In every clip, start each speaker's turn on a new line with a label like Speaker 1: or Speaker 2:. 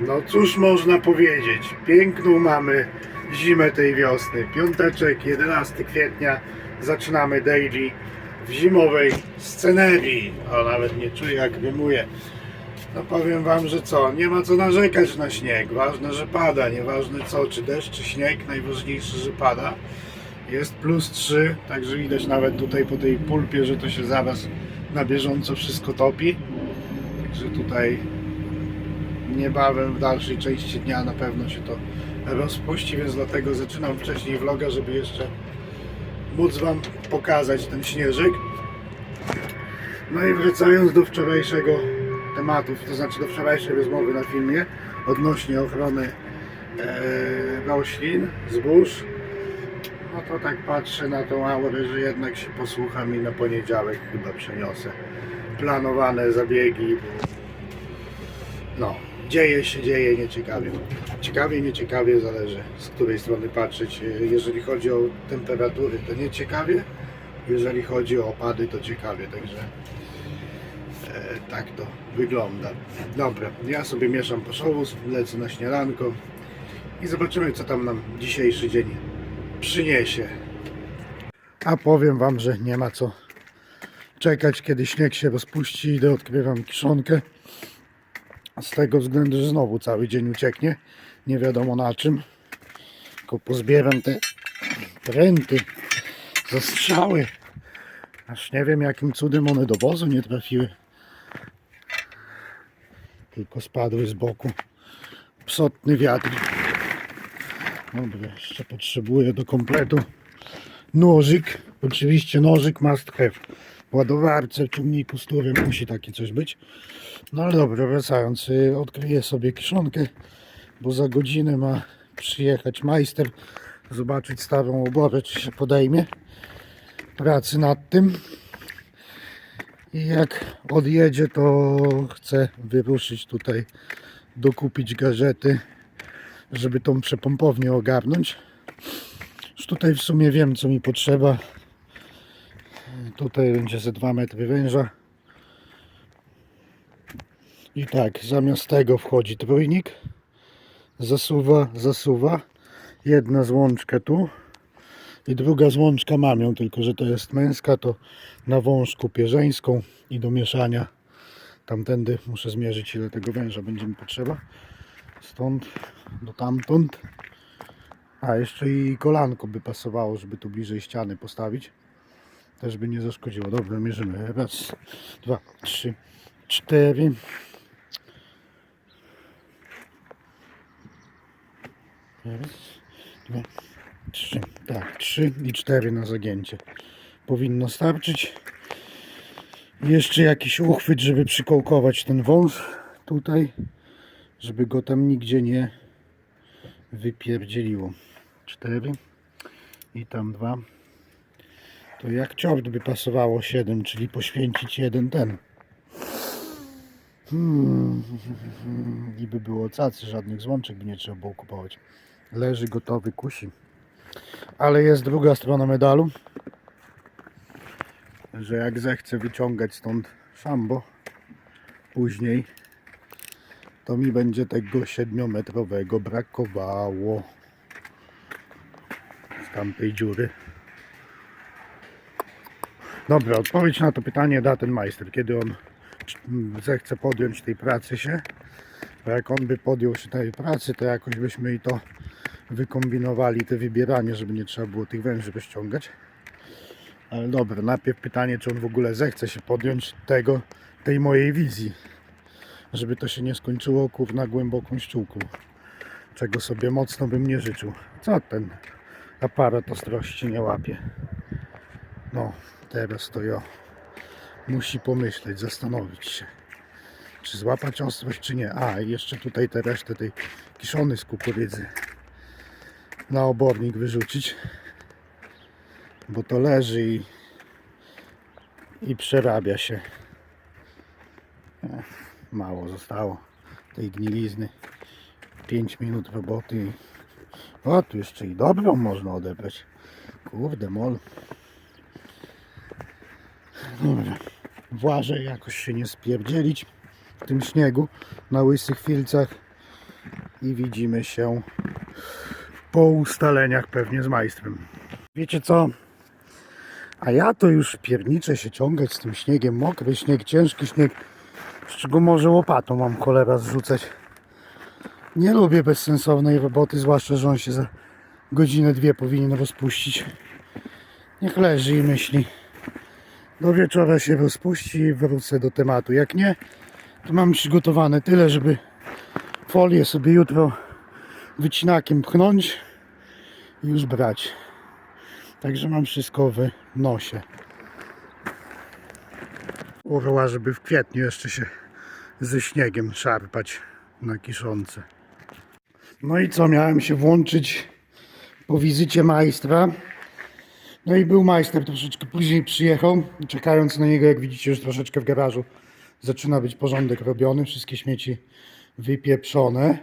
Speaker 1: No cóż można powiedzieć, piękną mamy zimę tej wiosny. Piąteczek, 11 kwietnia, zaczynamy daily w zimowej scenerii. O, nawet nie czuję jak rymuje. No powiem wam, że co, nie ma co narzekać na śnieg. Ważne, że pada, nieważne co, czy deszcz, czy śnieg, najważniejsze, że pada. Jest plus 3, także widać nawet tutaj po tej pulpie, że to się zaraz na bieżąco wszystko topi. Także tutaj niebawem w dalszej części dnia na pewno się to rozpuści, więc dlatego zaczynam wcześniej vloga, żeby jeszcze móc Wam pokazać ten śnieżyk. No i wracając do wczorajszego tematu, to znaczy do wczorajszej rozmowy na filmie odnośnie ochrony e, roślin, zbóż, no to tak patrzę na tą aurę, że jednak się posłucham i na poniedziałek chyba przeniosę planowane zabiegi, no, dzieje się, dzieje nieciekawie. Ciekawie, nieciekawie, zależy z której strony patrzeć. Jeżeli chodzi o temperatury, to nieciekawie. Jeżeli chodzi o opady, to ciekawie, także e, tak to wygląda. Dobra, ja sobie mieszam poszowóz, lecę na śniadanko i zobaczymy, co tam nam dzisiejszy dzień przyniesie. A powiem Wam, że nie ma co czekać, kiedy śnieg się rozpuści. Idę, odkrywam kiszonkę. Z tego względu, że znowu cały dzień ucieknie. Nie wiadomo na czym. Tylko pozbieram te pręty, zastrzały. Aż nie wiem jakim cudem one do wozu nie trafiły. Tylko spadły z boku. Psotny wiatr. Dobra, jeszcze potrzebuję do kompletu nożyk. Oczywiście nożyk must have. Ładowarce, ciągniku, z musi takie coś być. No ale dobra, wracając, y, odkryję sobie kiszonkę, bo za godzinę ma przyjechać majster, zobaczyć starą oborę, czy się podejmie pracy nad tym. I jak odjedzie, to chcę wyruszyć tutaj, dokupić garzety, żeby tą przepompownię ogarnąć. Już tutaj w sumie wiem, co mi potrzeba. Tutaj będzie ze 2 metry węża. I tak, zamiast tego wchodzi trójnik, zasuwa, zasuwa, jedna złączka tu. I druga złączka mam ją, tylko że to jest męska, to na wąż kupię żeńską i do mieszania. Tamtędy muszę zmierzyć ile tego węża będzie mi potrzeba, stąd do tamtąd, a jeszcze i kolanko by pasowało, żeby tu bliżej ściany postawić, też by nie zaszkodziło, dobra mierzymy, raz, dwa, trzy, cztery, Raz, dwa, trzy. Tak, trzy i cztery na zagięcie. Powinno starczyć. Jeszcze jakiś uchwyt, żeby przykołkować ten wąż tutaj, żeby go tam nigdzie nie wypierdzieliło. Cztery i tam dwa. To jak ciort by pasowało 7, czyli poświęcić jeden ten. Hmm. I by było cacy, żadnych złączek by nie trzeba było kupować. Leży gotowy, kusi. Ale jest druga strona medalu, że jak zechcę wyciągać stąd szambo później, to mi będzie tego 7-metrowego brakowało z tamtej dziury. Dobra, odpowiedź na to pytanie da ten majster, kiedy on mm, zechce podjąć tej pracy się. Bo jak on by podjął się tej pracy, to jakoś byśmy i to wykombinowali, te wybieranie, żeby nie trzeba było tych węży rozciągać. Ale dobra, najpierw pytanie, czy on w ogóle zechce się podjąć tego, tej mojej wizji. Żeby to się nie skończyło kurna głęboką ściółką. Czego sobie mocno bym nie życzył. Co ten aparat ostrości nie łapie? No, teraz to ja. Musi pomyśleć, zastanowić się. Czy złapać ostrość, czy nie. A, i jeszcze tutaj te resztę tej kiszony z kukurydzy na obornik wyrzucić. Bo to leży i, i przerabia się. Ech, Mało zostało tej gnilizny. 5 minut roboty. O, tu jeszcze i dobrą można odebrać. Kurde, mol. Włażę jakoś się nie spierdzielić w tym śniegu na łysych filcach. i widzimy się po ustaleniach pewnie z majstrem. Wiecie co? A ja to już pierniczę się ciągać z tym śniegiem. Mokry śnieg, ciężki śnieg. Z czego może łopatą mam cholera zrzucać. Nie lubię bezsensownej roboty, zwłaszcza, że on się za godzinę, dwie powinien rozpuścić. Niech leży i myśli. Do wieczora się rozpuści i wrócę do tematu. Jak nie, to mam przygotowane tyle, żeby folię sobie jutro wycinakiem pchnąć i już brać. Także mam wszystko w nosie. Urła, żeby w kwietniu jeszcze się ze śniegiem szarpać na kiszące. No i co, miałem się włączyć po wizycie majstra. No i był majster troszeczkę później przyjechał. Czekając na niego, jak widzicie, już troszeczkę w garażu zaczyna być porządek robiony. Wszystkie śmieci wypieprzone.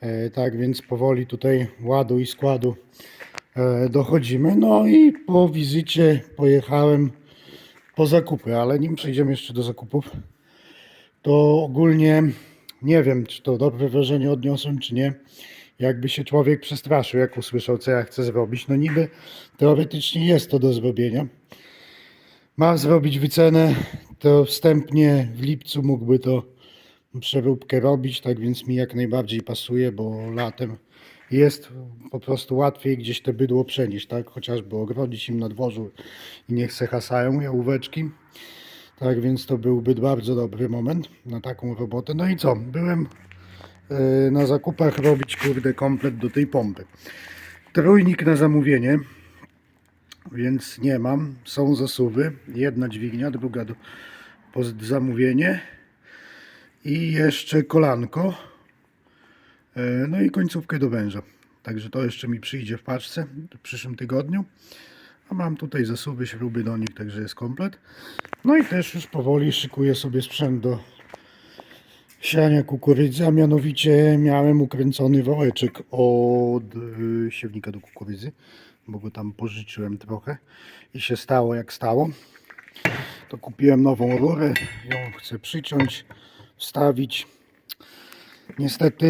Speaker 1: E, tak więc powoli tutaj ładu i składu e, dochodzimy. No i po wizycie pojechałem po zakupy, ale nim przejdziemy jeszcze do zakupów, to ogólnie nie wiem, czy to dobre wrażenie odniosłem, czy nie. Jakby się człowiek przestraszył, jak usłyszał, co ja chcę zrobić. No niby teoretycznie jest to do zrobienia. Mam zrobić wycenę, to wstępnie w lipcu mógłby to przeróbkę robić, tak więc mi jak najbardziej pasuje, bo latem jest po prostu łatwiej gdzieś te bydło przenieść, tak? Chociażby ogrodzić im na dworzu i niech se hasają jałóweczki. Tak więc to byłby bardzo dobry moment na taką robotę. No i co? Byłem na zakupach robić kurde komplet do tej pompy. Trójnik na zamówienie, więc nie mam. Są zasuwy. Jedna dźwignia, druga do, pod zamówienie i jeszcze kolanko. E, No i końcówkę do węża. Także to jeszcze mi przyjdzie w paczce w przyszłym tygodniu. A mam tutaj zasuwy, śruby do nich, także jest komplet. No i też już powoli szykuję sobie sprzęt do siania kukurydzy, a mianowicie miałem ukręcony wałeczek od y, siewnika do kukurydzy, bo go tam pożyczyłem trochę i się stało jak stało. To kupiłem nową rurę, ją chcę przyciąć, wstawić. Niestety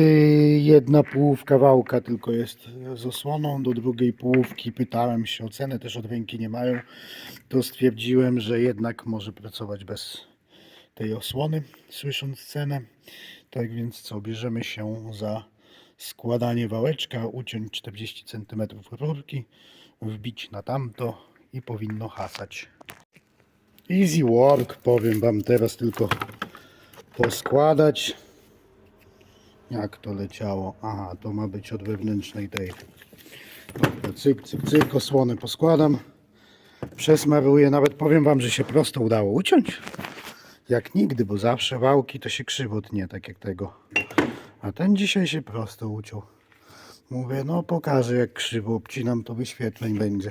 Speaker 1: jedna połówka wałka tylko jest z osłoną, do drugiej połówki pytałem się o cenę, też od ręki nie mają. To stwierdziłem, że jednak może pracować bez tej osłony, słysząc cenę. Tak więc co, bierzemy się za składanie wałeczka, uciąć 40 cm rurki, wbić na tamto i powinno hasać. Easy work, powiem Wam teraz tylko poskładać. Jak to leciało? Aha, to ma być od wewnętrznej tej. Dobra, cyk, cyk, cyk, osłony poskładam. Przesmaruję, nawet powiem Wam, że się prosto udało uciąć. Jak nigdy, bo zawsze wałki to się krzywo tnie, tak jak tego. A ten dzisiaj się prosto uciął. Mówię, no pokażę jak krzywo obcinam, to wyświetleń będzie.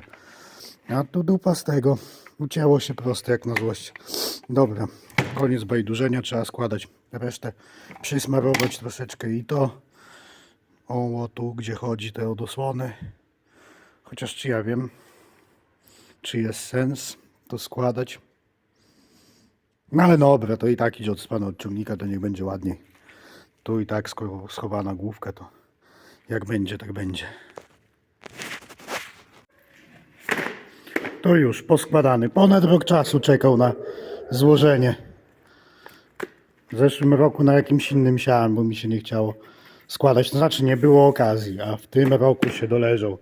Speaker 1: A tu dupa z tego. Ucięło się prosto jak na złość. Dobra, koniec bajdurzenia, trzeba składać resztę, przysmarować troszeczkę i to. O, tu gdzie chodzi te odosłony. Chociaż czy ja wiem, czy jest sens to składać. No ale dobra, to i tak idzie od strony odciągnika, to niech będzie ładniej. Tu i tak schowana główka, to jak będzie, tak będzie. To już poskładany. Ponad rok czasu czekał na złożenie. W zeszłym roku na jakimś innym siałem, bo mi się nie chciało składać. To znaczy nie było okazji, a w tym roku się doleżał.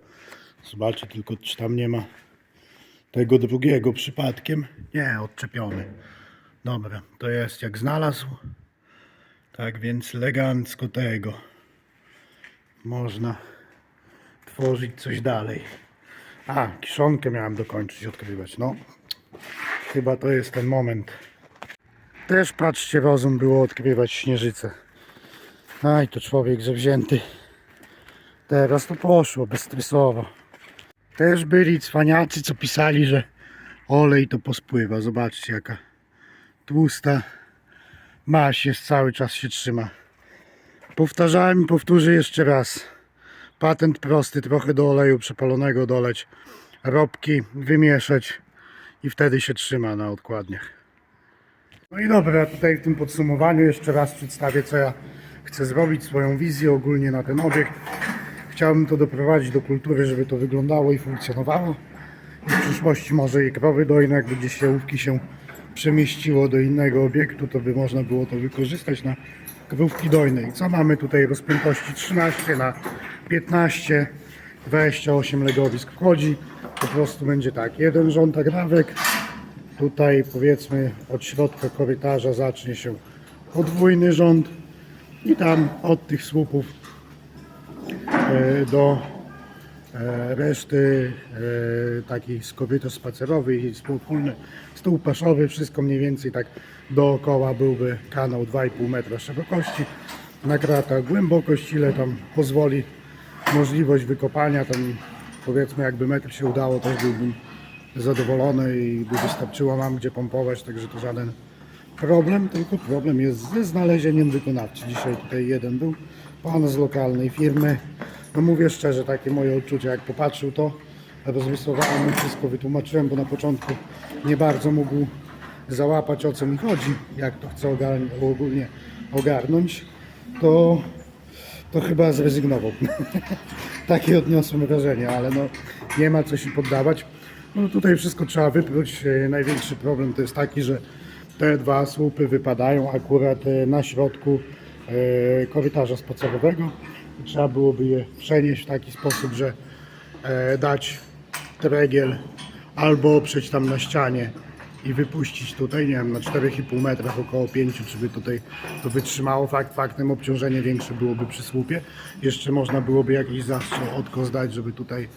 Speaker 1: Zobaczę tylko, czy tam nie ma tego drugiego przypadkiem. Nie, odczepiony. Dobra, to jest jak znalazł. Tak więc elegancko tego można tworzyć coś dalej. A, kiszonkę miałem dokończyć odkrywać. No, chyba to jest ten moment. Też patrzcie, rozum było odkrywać śnieżycę. Aj, to człowiek zawzięty. Teraz to poszło, bezstresowo. Też byli cwaniacy, co pisali, że olej to pospływa. Zobaczcie, jaka tłusta maś jest, cały czas się trzyma. Powtarzałem i powtórzę jeszcze raz. Patent prosty, trochę do oleju przepalonego doleć, robki wymieszać i wtedy się trzyma na odkładniach. No i dobra, tutaj w tym podsumowaniu jeszcze raz przedstawię co ja chcę zrobić swoją wizję ogólnie na ten obiekt. Chciałbym to doprowadzić do kultury, żeby to wyglądało i funkcjonowało. I w przyszłości może i krowy dojne, jakby gdzieś łówki się przemieściło do innego obiektu, to by można było to wykorzystać na krówki dojne. I co mamy tutaj rozpiętości 13 na 15, 28 legowisk wchodzi. Po prostu będzie tak, jeden rząd agrawek, tutaj powiedzmy od środka korytarza zacznie się podwójny rząd i tam od tych słupów e, do reszty e, takich z korytarz spacerowy i stół paszowy, wszystko mniej więcej tak dookoła byłby kanał 2,5 metra szerokości na kratach głębokość, ile tam pozwoli możliwość wykopania, tam powiedzmy jakby metr się udało, też byłbym zadowolony i by wystarczyło mam gdzie pompować, także to żaden problem, tylko problem jest ze znalezieniem wykonawcy. Dzisiaj tutaj jeden był, pan z lokalnej firmy. No mówię szczerze, takie moje odczucia, jak popatrzył to, rozrysowałem mu wszystko, wytłumaczyłem, bo na początku nie bardzo mógł załapać o co mi chodzi, jak to chcę ogar- ogólnie ogarnąć, to, to chyba zrezygnował. Takie odniosłem wrażenie, ale no nie ma co się poddawać. No tutaj wszystko trzeba wypróć. E, Największy problem to jest taki, że te dwa słupy wypadają akurat e, na środku e, korytarza spacerowego. Trzeba byłoby je przenieść w taki sposób, że e, dać tregiel albo oprzeć tam na ścianie i wypuścić tutaj, nie wiem, na 4,5 metrach, około 5, czy by tutaj to wytrzymało. Fakt faktem obciążenie większe byłoby przy słupie. Jeszcze można byłoby jakiś zastrzał odkos żeby tutaj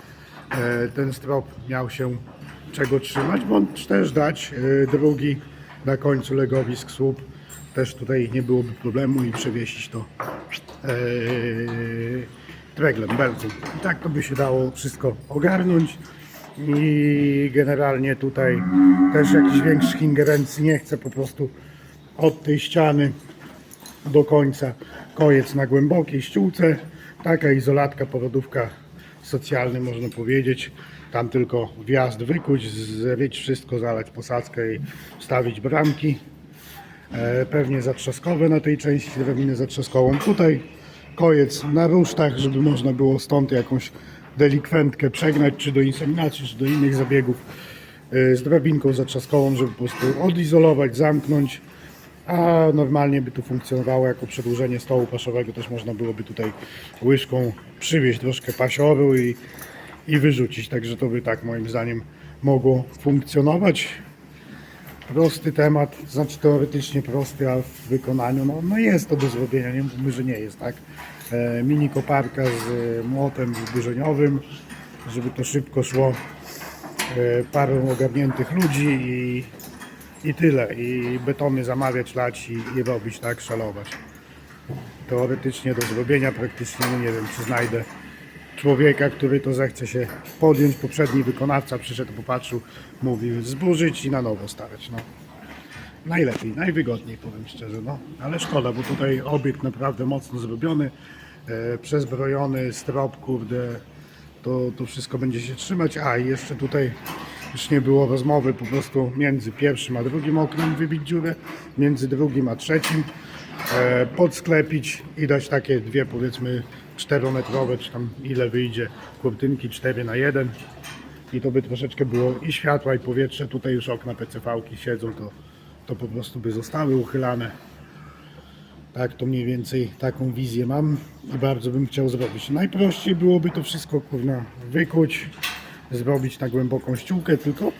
Speaker 1: e, ten strop miał się czego trzymać, bądź też dać e, drugi na końcu legowisk słup. Też tutaj nie byłoby problemu i przewiesić to e, treglem, belcem. I tak to by się dało wszystko ogarnąć. I generalnie tutaj też jakichś większych ingerencji nie chcę, po prostu od tej ściany do końca kojec na głębokiej ściółce. Taka izolatka, powodówka socjalny można powiedzieć. Tam tylko wjazd wykuć, zryć wszystko, zalać posadzkę i wstawić bramki. E, pewnie zatrzaskowe na tej części, drabinę zatrzaskową. Tutaj kojec na rusztach, żeby można było stąd jakąś delikwentkę przegnać, czy do inseminacji, czy do innych zabiegów e, z drabinką zatrzaskową, żeby po prostu odizolować, zamknąć. A normalnie by tu funkcjonowało jako przedłużenie stołu paszowego, też można byłoby tutaj łyżką przywieźć troszkę pasioru i, i wyrzucić, także to by tak moim zdaniem mogło funkcjonować prosty temat, znaczy teoretycznie prosty, a w wykonaniu no, no jest to do zrobienia, nie mówmy, że nie jest, tak? E, mini koparka z e, młotem zbliżeniowym, żeby to szybko szło, e, parę ogarniętych ludzi i, i tyle, i betony zamawiać, lać i, i robić, tak, szalować. Teoretycznie do zrobienia, praktycznie, no nie wiem, czy znajdę człowieka, który to zechce się podjąć. Poprzedni wykonawca przyszedł, popatrzył, mówił zburzyć i na nowo stawiać. No. Najlepiej, najwygodniej powiem szczerze, no. Ale szkoda, bo tutaj obiekt naprawdę mocno zrobiony, e, przezbrojony, strop, kurde, to, to wszystko będzie się trzymać. A i jeszcze tutaj już nie było rozmowy, po prostu między pierwszym a drugim oknem wybić dziurę, między drugim a trzecim e, podsklepić i dać takie dwie powiedzmy 4-metrowe, czy tam ile wyjdzie, kurtynki 4 na 1 i to by troszeczkę było i światła i powietrze, tutaj już okna PCV-ki siedzą, to, to po prostu by zostały uchylane. Tak, to mniej więcej taką wizję mam i bardzo bym chciał zrobić. Najprościej byłoby to wszystko kurna wykuć, zrobić na głęboką ściółkę, tylko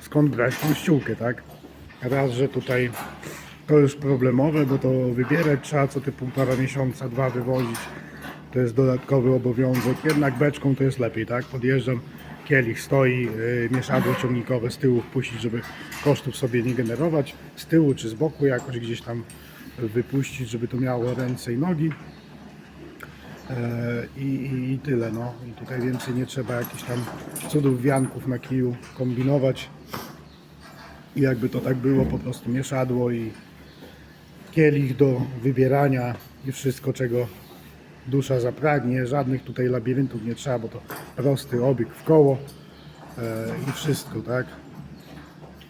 Speaker 1: skąd brać tą ściółkę, tak? Raz, że tutaj to już problemowe, bo to wybierać trzeba co te półtora miesiąca, dwa wywozić. To jest dodatkowy obowiązek. Jednak beczką to jest lepiej, tak? Podjeżdżam, kielich stoi, yy, mieszadło ciągnikowe z tyłu wpuścić, żeby kosztów sobie nie generować. Z tyłu czy z boku jakoś gdzieś tam wypuścić, żeby to miało ręce i nogi. E, I, i, I tyle, no. I tutaj więcej nie trzeba jakichś tam cudów wianków na kiju kombinować. I jakby to tak było, po prostu mieszadło i kielich do wybierania i wszystko, czego dusza zapragnie. Żadnych tutaj labiryntów nie trzeba, bo to prosty obieg w koło e, i wszystko, tak?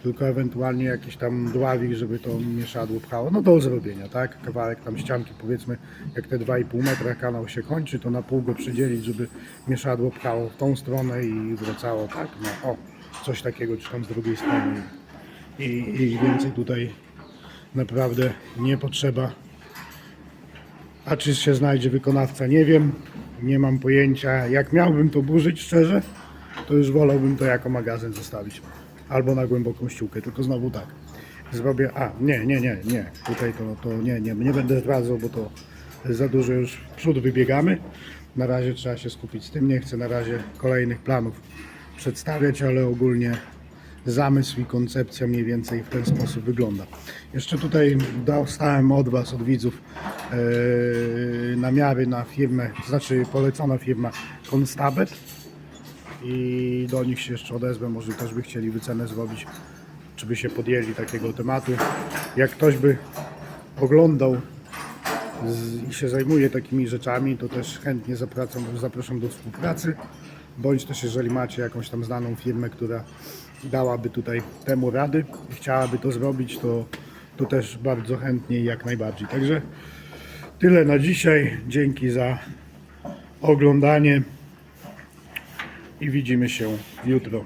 Speaker 1: tylko ewentualnie jakiś tam dławik, żeby to mieszadło pchało. No do zrobienia, tak? Kawałek tam ścianki, powiedzmy, jak te 2,5 metra kanał się kończy, to na pół go przydzielić, żeby mieszadło pchało w tą stronę i wracało, tak? No o, coś takiego, czy tam z drugiej strony. I, i więcej tutaj naprawdę nie potrzeba. A czy się znajdzie wykonawca, nie wiem. Nie mam pojęcia. Jak miałbym to burzyć szczerze, to już wolałbym to jako magazyn zostawić. Albo na głęboką ściółkę, tylko znowu tak. Zrobię. A, nie, nie, nie, nie. Tutaj to, to nie, nie, nie będę zdradzał, bo to za dużo już w przód wybiegamy. Na razie trzeba się skupić z tym. Nie chcę na razie kolejnych planów przedstawiać, ale ogólnie zamysł i koncepcja mniej więcej w ten sposób wygląda. Jeszcze tutaj dostałem od Was, od widzów e, namiary na firmę, znaczy polecona firma Constabet i do nich się jeszcze odezwę, może też by chcieli wycenę zrobić, czy by się podjęli takiego tematu. Jak ktoś by oglądał i się zajmuje takimi rzeczami, to też chętnie zapraszam, zapraszam do współpracy. Bądź też jeżeli macie jakąś tam znaną firmę, która dałaby tutaj temu rady i chciałaby to zrobić, to, to też bardzo chętnie i jak najbardziej. Także tyle na dzisiaj. Dzięki za oglądanie i widzimy się jutro.